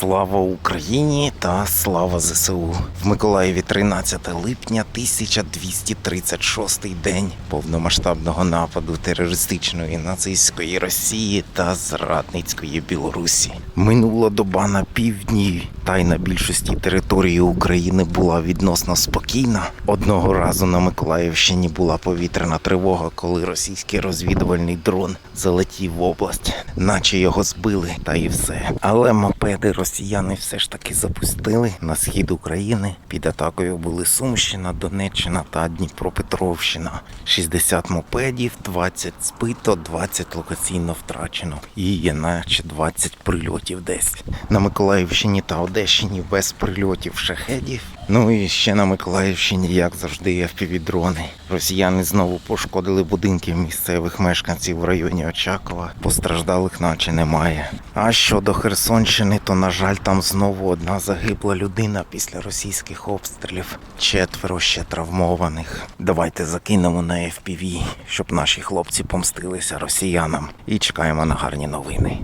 Слава Україні та слава ЗСУ. В Миколаєві 13 липня 1236 день повномасштабного нападу терористичної нацистської Росії та зрадницької Білорусі. Минула доба на півдні, та й на більшості території України була відносно спокійна. Одного разу на Миколаївщині була повітряна тривога, коли російський розвідувальний дрон залетів в область, наче його збили, та і все. Але мопеди росіяни все ж таки запустили на схід України. Під атакою були Сумщина, Донеччина та Дніпропетровщина. 60 мопедів, 20 збито, 20 локаційно втрачено. І є наче 20 прильотів десь. На Миколаївщині та Одещині без прильотів шахедів. Ну і ще на Миколаївщині, як завжди, FPV-дрони. Росіяни знову пошкодили будинки місцевих мешканців в районі Очакова. Постраждалих наче немає. А щодо Херсонщини, то на жаль, там знову одна загибла людина після російських обстрілів. Четверо ще травмованих. Давайте закинемо на FPV, щоб наші хлопці помстилися росіянам. І чекаємо на гарні новини.